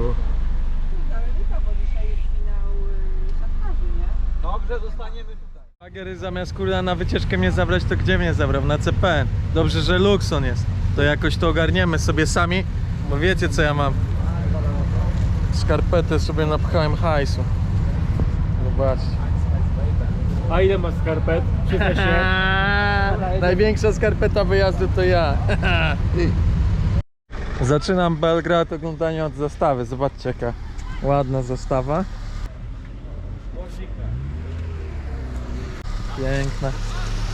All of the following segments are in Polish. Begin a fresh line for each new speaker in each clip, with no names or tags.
Ale tylko, bo dzisiaj jest finał y?
Dobrze, zostaniemy tutaj. Lagery zamiast kurwa na wycieczkę mnie zabrać, to gdzie mnie zabrał? Na CPN. Dobrze, że Luxon jest. To jakoś to ogarniemy sobie sami, bo wiecie co ja mam. Skarpetę sobie napchałem hajsu. Zobaczcie.
A ile masz skarpet? Przyznaj się.
Największa skarpeta wyjazdu to ja. Zaczynam Belgrad oglądanie od zastawy. Zobaczcie jaka ładna zastawa. Piękna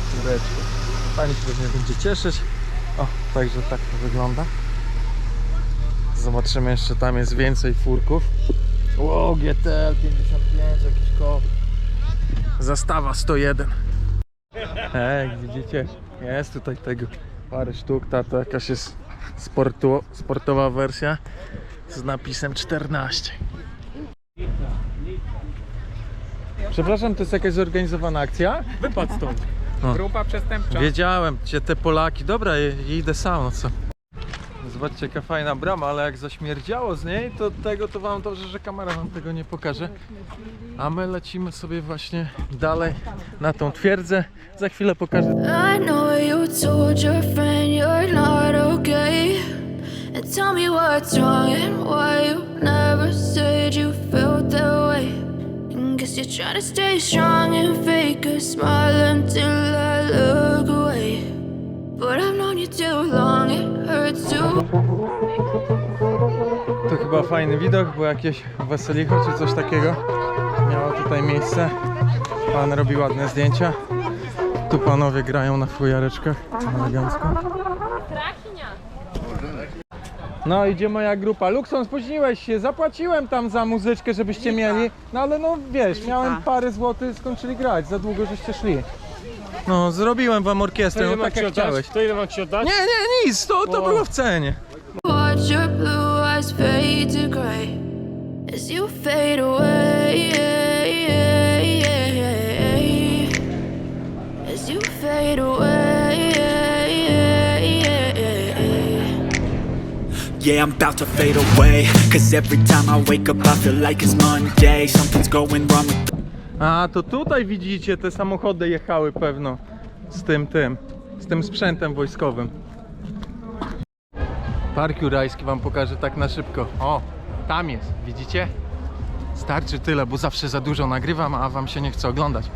chwileczka. Pani się pewnie będzie cieszyć. O, także tak to wygląda. Zobaczymy jeszcze, tam jest więcej furków. Wow, GTL 55, jakiś koło. Zastawa 101. Ej, widzicie, jest tutaj tego parę sztuk. Ta to jakaś jest sportu, sportowa wersja z napisem 14. Przepraszam, to jest jakaś zorganizowana akcja?
Wypadł stąd.
O.
Grupa przestępcza.
Wiedziałem, cię te Polaki. Dobra, idę sam, no co. Zobaczcie jaka fajna brama, ale jak zaśmierdziało z niej, to tego to wam dobrze, że kamera wam tego nie pokaże. A my lecimy sobie właśnie dalej na tą twierdzę. Za chwilę pokażę
tell me what's wrong and why you never said you felt that way. And guess you're trying to stay strong and fake a smile until I look away. But I've known you too long, it hurts to
To chyba fajny widok, bo jakieś weselicho czy coś takiego miało tutaj miejsce. Pan robi ładne zdjęcia. Tu panowie grają na fujareczkach elegancko. No idzie moja grupa. Luxon, spóźniłeś się. Zapłaciłem tam za muzyczkę, żebyście mieli. No ale no wiesz, miałem parę złotych, skończyli grać. Za długo żeście szli. No, zrobiłem wam orkiestrę, no tak jak
oddać?
chciałeś.
To ile mam ci oddać?
Nie, nie, nic, to, to było w cenie.
watch your blue eyes fade to gray as you fade away. As you fade away.
Yeah, I'm about to fade away Cause every time I wake up I feel like it's Monday Something's going wrong
A, to tutaj widzicie, te samochody jechały pewno z tym, tym, z tym sprzętem wojskowym. Park Jurajski wam pokażę tak na szybko. O, tam jest, widzicie? Starczy tyle, bo zawsze za dużo nagrywam, a wam się nie chce oglądać.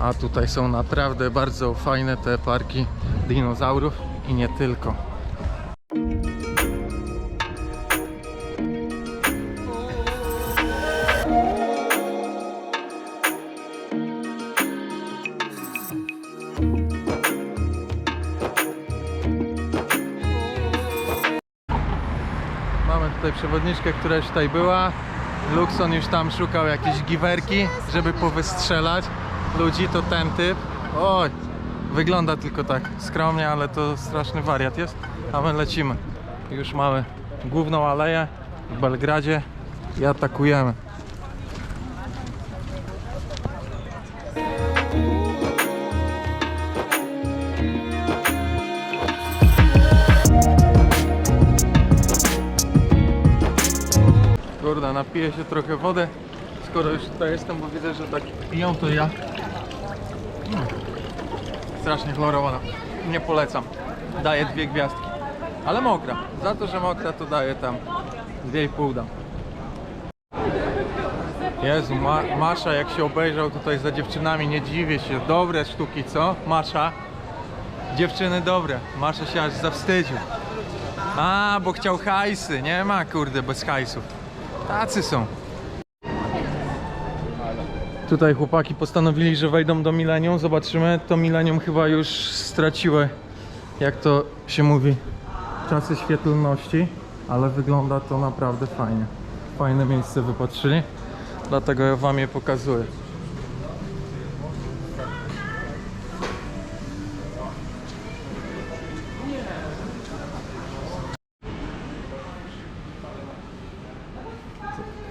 A tutaj są naprawdę bardzo fajne te parki dinozaurów i nie tylko. Przewodniczkę, która już tutaj była. Luxon już tam szukał jakieś giwerki, żeby powystrzelać ludzi, to ten typ. Oj, wygląda tylko tak skromnie, ale to straszny wariat jest. A my lecimy. Już mamy główną aleję w Belgradzie i atakujemy. Napiję się trochę wody, skoro już tutaj jestem, bo widzę, że tak piją, to ja. Mm. Strasznie chlorowana. Nie polecam. Daję dwie gwiazdki. Ale mokra. Za to, że mokra, to daję tam dwie i pół dam. Jezu, Ma Masza jak się obejrzał tutaj za dziewczynami, nie dziwię się. Dobre sztuki, co? Masza. Dziewczyny dobre. Masza się aż zawstydził. A, bo chciał hajsy. Nie ma, kurde, bez hajsów. Tacy są. Tutaj chłopaki postanowili, że wejdą do Milenium. Zobaczymy. To Milenium chyba już straciły, jak to się mówi, czasy świetlności, ale wygląda to naprawdę fajnie. Fajne miejsce wypatrzyli, dlatego ja wam je pokazuję.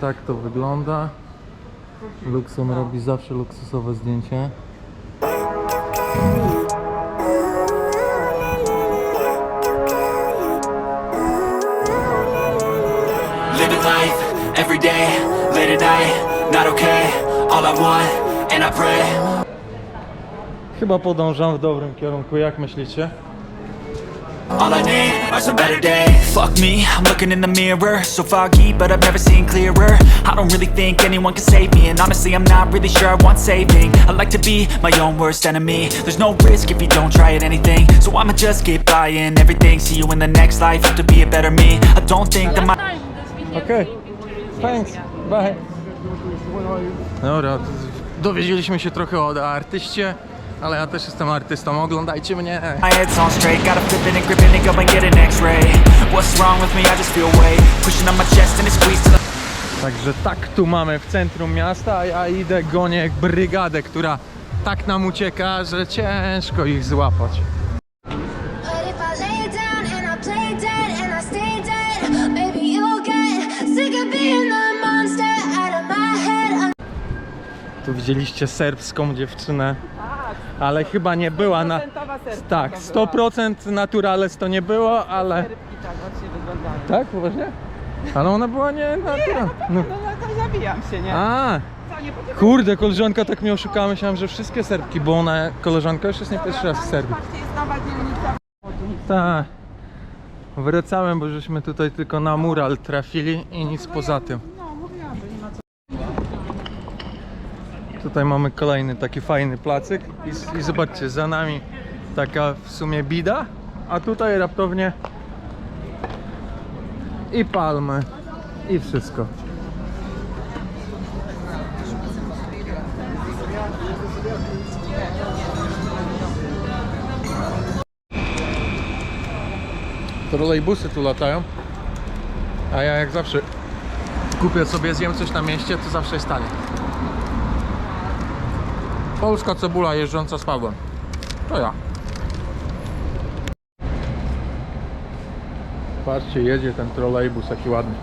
Tak to wygląda. Luxon robi zawsze luksusowe zdjęcie.
Living life, every day, late at night, not okay. All I want, and I pray.
Chyba podążam w dobrym kierunku, jak myślicie?
All I some better days. Fuck me, I'm looking in the mirror. So foggy, but I've never seen clearer. I don't really think anyone can save me. And honestly, I'm not really sure I want saving. I like to be my own worst enemy. There's no risk if you don't try at anything. So I'ma just keep buying everything. See you in the next life, have to be a better me. I don't think that my.
Okej, thanks, bye. Dobra, dowiedzieliśmy się trochę o artyście, ale ja też jestem artystą, oglądajcie mnie.
My head's on straight, gotta flip it and grip it and go and get an x-ray What's wrong with me? I just feel weight Pushing on my chest and it squeezes till I
Także tak tu mamy w centrum miasta, a ja idę, gonię brygadę, która tak nam ucieka, że ciężko ich złapać.
But if I lay down and I play dead and I stay dead, maybe you'll get sick of being the monster out of my head.
Tu widzieliście serbską dziewczynę, ale chyba nie była na... Tak,
to była.
100% naturales to nie było, ale...
Tak właśnie wyglądają.
Tak, poważnie? Ale ona była nie naturalna. No.
No, no to zabijam się, nie?
A,
nie
kurde, koleżanka tak mnie oszukała, myślałem, że wszystkie Serbki, bo ona, koleżanka już jest nie pierwszy raz w Serbii. Tak. Wracałem, bo żeśmy tutaj tylko na mural trafili i nic poza tym.
No, mówiłam, że nie ma co.
Tutaj mamy kolejny taki fajny placyk i, i zobaczcie, za nami taka w sumie bida, a tutaj raptownie i palmy i wszystko. Trolejbusy tu latają, a ja jak zawsze kupię sobie, zjem coś na mieście, to zawsze jest tanie. Polska cebula jeżdżąca z Pawłem. To ja. Patrzcie, jedzie ten trolejbus, jaki ładny.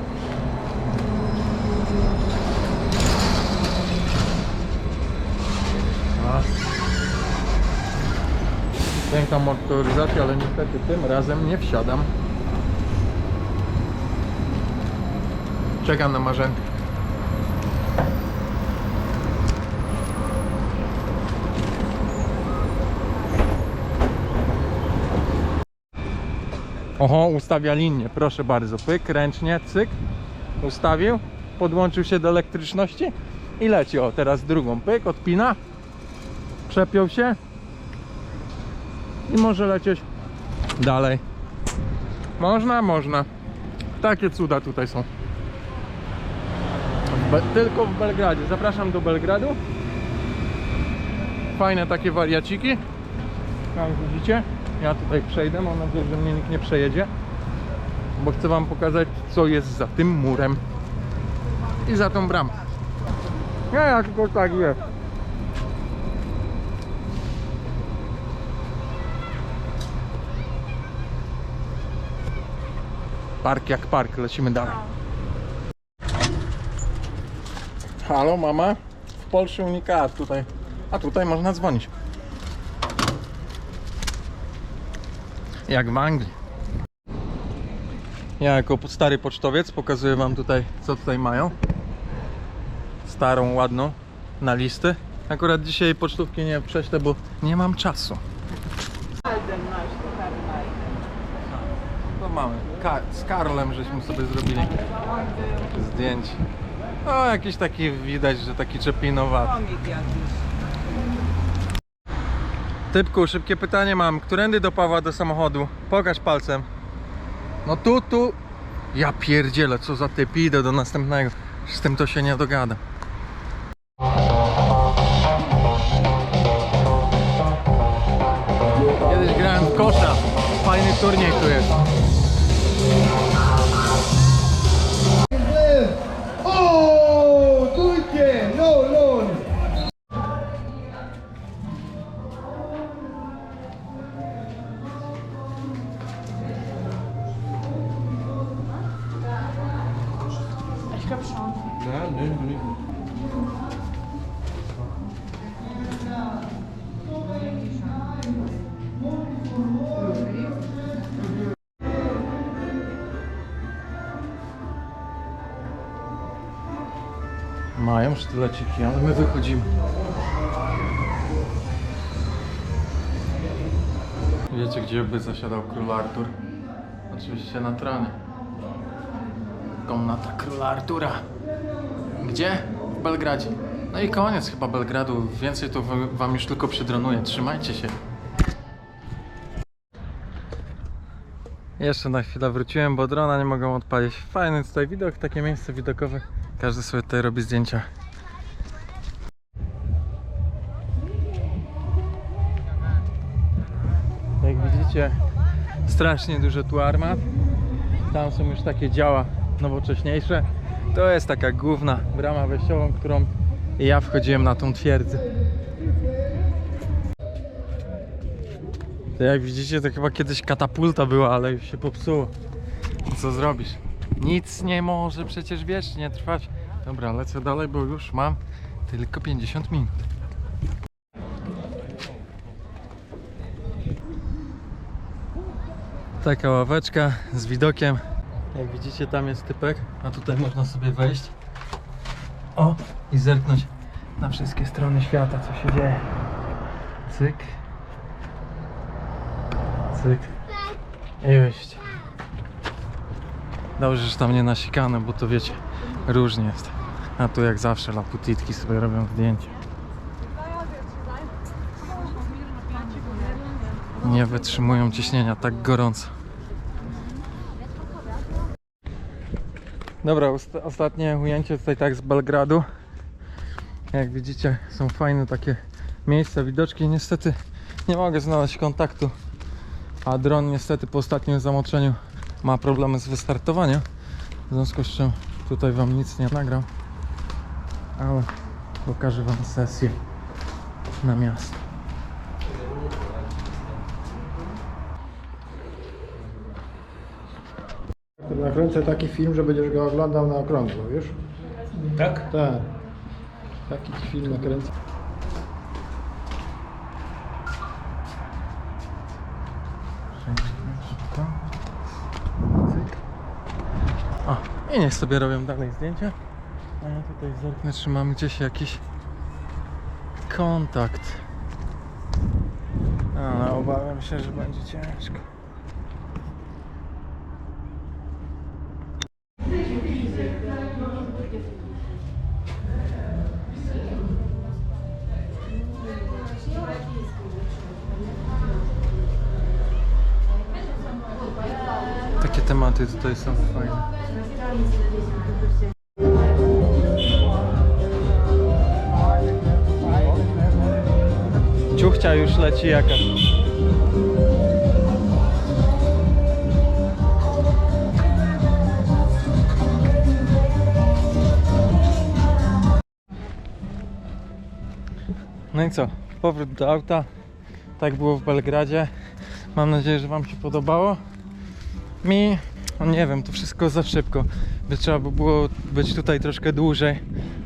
Piękna motoryzacja, ale niestety tym razem nie wsiadam. Czekam na marzętę. Oho, ustawia linię, proszę bardzo. Pyk, ręcznie, cyk. Ustawił, podłączył się do elektryczności i leci. O, teraz drugą. Pyk, odpina. Przepiął się. I może lecieć dalej. Można, można. Takie cuda tutaj są. Be- tylko w Belgradzie. Zapraszam do Belgradu. Fajne takie wariaciki. Tam widzicie? Ja tutaj przejdę, mam nadzieję, że mnie nikt nie przejedzie. Bo chcę wam pokazać, co jest za tym murem. I za tą bramą. Ja, ja tylko tak wie. Park jak park, lecimy dalej. Halo, mama? W Polsce unikat tutaj. A tutaj można dzwonić. Jak w Anglii. Ja jako stary pocztowiec pokazuję wam tutaj co tutaj mają. Starą, ładną na listy. Akurat dzisiaj pocztówki nie prześlę, bo nie mam czasu.
To
mamy. Ka- z Karolem żeśmy sobie zrobili zdjęcie. O, jakiś taki widać, że taki czepinowaty. Typku, szybkie pytanie mam. Którędy do Pawła do samochodu? Pokaż palcem. No tu, tu. Ja pierdzielę, co za typ. Idę do następnego. Z tym to się nie dogada. Mają sztyleciki, ale my wychodzimy. Wiecie, gdzie by zasiadał król Artur? Oczywiście na tronie. Komnata króla Artura. Gdzie? W Belgradzie. No i koniec chyba Belgradu. Więcej to wa- wam już tylko przydronuję. Trzymajcie się. Jeszcze na chwilę wróciłem, bo drona nie mogą odpalić. Fajny tutaj widok, takie miejsce widokowe. Każdy sobie tutaj robi zdjęcia. Jak widzicie, strasznie dużo tu armat. Tam są już takie działa nowocześniejsze. To jest taka główna brama wejściową, którą ja wchodziłem na tą twierdzę. To jak widzicie, to chyba kiedyś katapulta była, ale już się popsuło. Co zrobisz? Nic nie może przecież wiecznie trwać. Dobra, lecę dalej, bo już mam tylko 50 minut. Taka ławeczka z widokiem. Jak widzicie, tam jest typek, a tutaj można sobie wejść. O, i zerknąć na wszystkie strony świata, co się dzieje. Cyk. Cyk. I wyjść. Dobrze, że tam nie nasikane, bo to wiecie, różnie jest. A tu jak zawsze laputitki sobie robią zdjęcia. Nie wytrzymują ciśnienia tak gorąco. Dobra, osta- ostatnie ujęcie tutaj tak z Belgradu. Jak widzicie, są fajne takie miejsca, widoczki. Niestety nie mogę znaleźć kontaktu, a dron niestety po ostatnim zamoczeniu ma problemy z wystartowaniem. W związku z czym tutaj Wam nic nie nagram, ale pokażę Wam sesję na miasto.
Nakręcę taki film, że będziesz go oglądał na okrągło, wiesz?
Tak?
Tak. Taki film nakręcę.
O, i niech sobie robią dalej zdjęcia. A ja tutaj zerknę, czy mam gdzieś jakiś kontakt. Ale obawiam się, że będzie ciężko. Takie tematy tutaj są fajne. Ciuchcia już leci jakaś. No i co? Powrót do auta. Tak było w Belgradzie. Mam nadzieję, że Wam się podobało. Mi, no nie wiem, to wszystko za szybko. By trzeba by było być tutaj troszkę dłużej.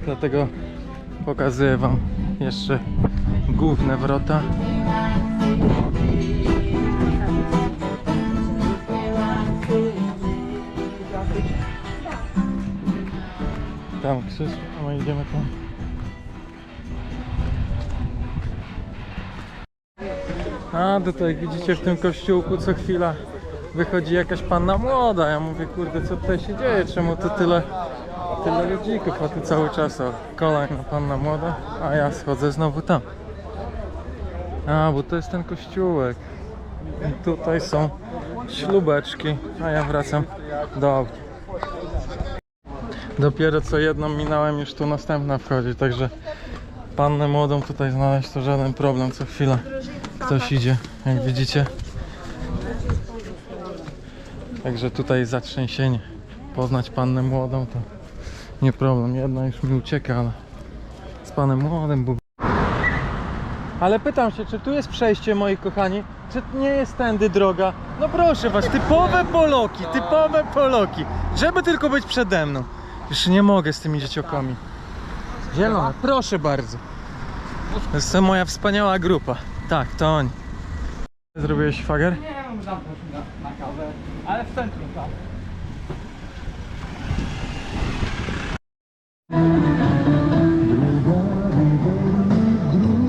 Dlatego pokazuję Wam jeszcze główne wrota. Tam krzyż, a my idziemy tam. A tutaj widzicie w tym kościółku co chwila wychodzi jakaś panna młoda. Ja mówię, kurde, co tutaj się dzieje? Czemu tu tyle, tyle ludzików, a tu cały czas o, kolejna panna młoda, a ja schodzę znowu tam. A, bo to jest ten kościółek. I tutaj są ślubeczki, a ja wracam do auta. Dopiero co jedną minąłem, już tu następna wchodzi, także pannę młodą tutaj znaleźć to żaden problem, co chwila ktoś idzie, jak widzicie. Także tutaj zatrzęsienie. Poznać pannę młodą to nie problem. Jedna już mi ucieka, ale z panem młodym był. Ale pytam się, czy tu jest przejście, moi kochani? Czy nie jest tędy droga? No proszę was, typowe Poloki, typowe Poloki. Żeby tylko być przede mną. Już nie mogę z tymi dzieciokami. Zielone, proszę bardzo. To jest moja wspaniała grupa. Tak, to oni. Zrobiłeś fager?
ale w centrum tam.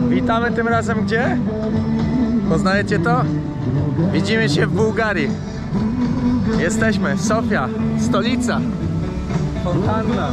Witamy tym razem gdzie? Poznajecie to? Widzimy się w Bułgarii. Jesteśmy, Sofia, stolica. Fontanna.